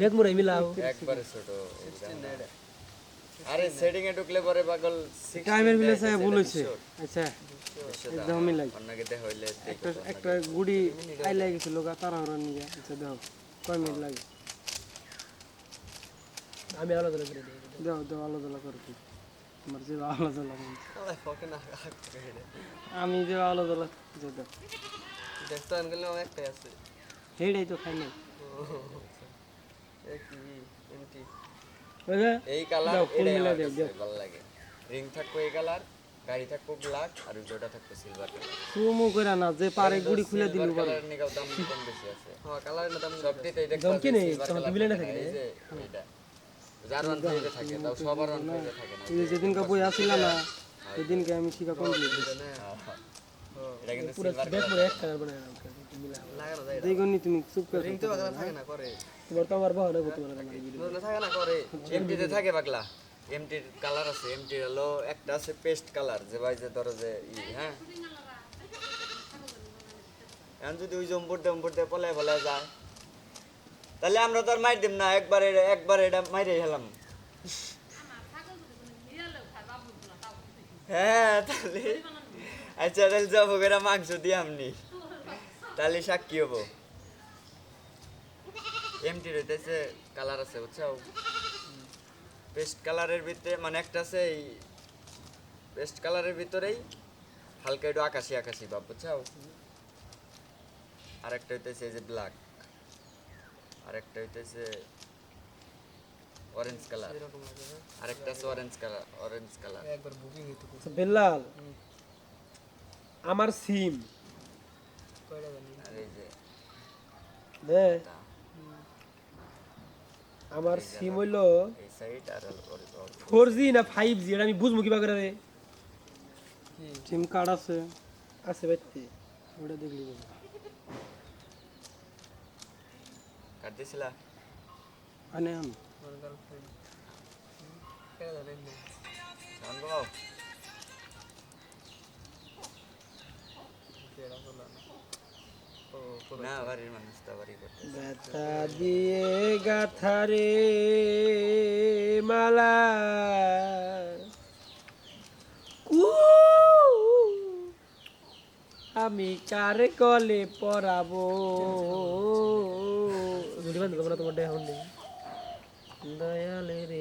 দেখ মোরে মিলাও একবারে ছোট আরে সেটিং এ ঢুকলে পরে পাগল টাইমের মিলে সাহেব ভুল হয়েছে। আচ্ছা একদম মিলাই অন্যকে দেখা হইলে একটা একটা গুড়ি আই লাগে গেছিল গা তারা হরা নিয়ে আচ্ছা দেখো কয় মিনিট লাগে? আমি আলাদা করে দিই। দেখো দেখো আলাদা আলাদা করে দিই। আমার যে আলাদা আলাদা আমি যে আলাদা আলাদা যে দেখো দেখতে আনগেলে একটাই আছে। হেডাই তো খাই নাই একটি এমটি ওই যে এই কালার এটাই আমার কাছে ভালো লাগে রিং থাকব এই কালার গাড়ি থাকব ব্ল্যাক আর ওইটা থাকব সিলভার কালার করে না যে পারে গুড়ি খুলে দিল কালার দাম কম বেশি আছে হ্যাঁ কালার না দাম সবটিতে এটা দাম কি নেই? থাকে এটা যার থাকে তাও সবার থাকে বই আসিল না সেদিনকে আমি শিখা কমপ্লিট এটা কিন্তু সিলভার দেখ এক কালার বানায় লাগানো যায় দেখুন তুমি চুপ করে রিং তো কালার থাকে না করে। তোমার তো আমার বাহানা করতে পারে না থাকে না করে। এমটিতে থাকে পাগলা এমটির কালার আছে এমটির হলো একটা আছে পেস্ট কালার যে ভাই যে ধরো যে হ্যাঁ? এখন যদি ওই জম্পুর টম্পুর দিয়ে পলায় পলায় যায়। তাহলে আমরা তো আর মাইর দিম না একবারে একবারে এটা মাইরে হেলাম। হ্যাঁ তাহলে আচ্ছা তাহলে যাব করে মাংস দিয়ে আমনি তাহলে সাক্ষী হব? এমটি রইতেছে কালার আছে বুঝছ পেস্ট কালারের ভিতরে মানে একটা আছে এই পেস্ট কালারের ভিতরেই হালকা একটু আকাশি আকাশি ভাব বুঝছ আরেকটা হইতেছে এই যে ব্ল্যাক আরেকটা হইতেছে অরেঞ্জ কালার। আরেকটা আছে অরেঞ্জ কালার অরেঞ্জ কালার একবার বুকিং হইতো বেলাল আমার সিম। আমার সিম হইল ফোর জি না ফাইভ জি এটা আমি বুঝব কিবা করে রে? সিম কার্ড আছে। আছে বাইতে ওটা দেখলি। কাট দিছিলা? আনে আন। আমার গার্লফ্রেন্ড কয়টা জানেন না সাউন্ড কমাও কেডা বলা না ও পুরো না বাড়ির মানুষ তো বাড়ি করতে ব্যথা দিয়ে গাথারে মালা। কু আমি কারে কলে পরাবো? তোমরা দয়ালে রে